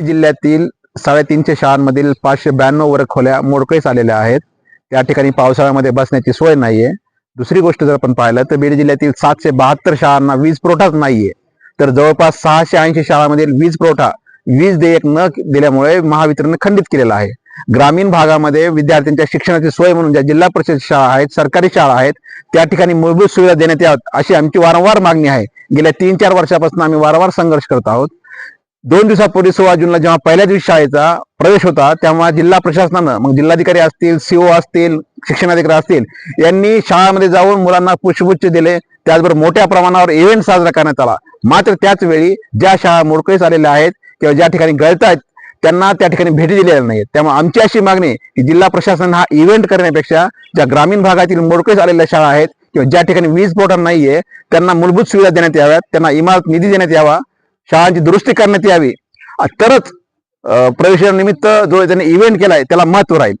जिल्ह्यातील साडेतीनशे शाळांमधील पाचशे ब्याण्णव वर खोल्या मोडकळीस आलेल्या आहेत. त्या ठिकाणी पावसाळ्यामध्ये बसण्याची सोय नाहीये. दुसरी गोष्ट जर आपण पाहिलं तर बीड जिल्ह्यातील सातशे बहात्तर शाळांना वीज पुरवठाच नाहीये. तर जवळपास सहाशे ऐंशी शाळांमधील वीज पुरवठा वीज देयक न दिल्यामुळे महावितरण खंडित केलेला आहे. ग्रामीण भागामध्ये विद्यार्थ्यांच्या शिक्षणाची सोय म्हणून ज्या जिल्हा परिषद शाळा आहेत सरकारी शाळा आहेत त्या ठिकाणी मूलभूत सुविधा देण्यात याव्यात अशी आमची वारंवार मागणी आहे. गेल्या तीन चार वर्षापासून आम्ही वारंवार संघर्ष करत आहोत. दोन दिवसापूर्वी सोळा जूनला जेव्हा पहिल्या दिवशी शाळेचा प्रवेश होता तेव्हा जिल्हा प्रशासनानं मग जिल्हाधिकारी असतील सीओ असतील शिक्षणाधिकारी असतील यांनी शाळामध्ये जाऊन मुलांना पुष्पगुच्छ दिले. त्याचबरोबर मोठ्या प्रमाणावर इव्हेंट साजरा करण्यात आला. मात्र त्याच वेळी ज्या शाळा मोडकळीस आलेल्या आहेत किंवा ज्या ठिकाणी गळत आहेत त्यांना त्या ठिकाणी भेटी दिलेल्या नाहीत त्यामुळे आमची अशी मागणी की जिल्हा प्रशासन हा इव्हेंट करण्यापेक्षा ज्या ग्रामीण भागातील मोडकळीस आलेल्या शाळा आहेत किंवा ज्या ठिकाणी वीज पुरवठा नाहीये त्यांना मूलभूत सुविधा देण्यात याव्यात त्यांना इमारत निधी देण्यात यावा शाळांची दुरुस्ती करण्यात यावी. तरच प्रवेशानिमित्त जो त्यांनी इव्हेंट केलाय त्याला महत्त्व राहील.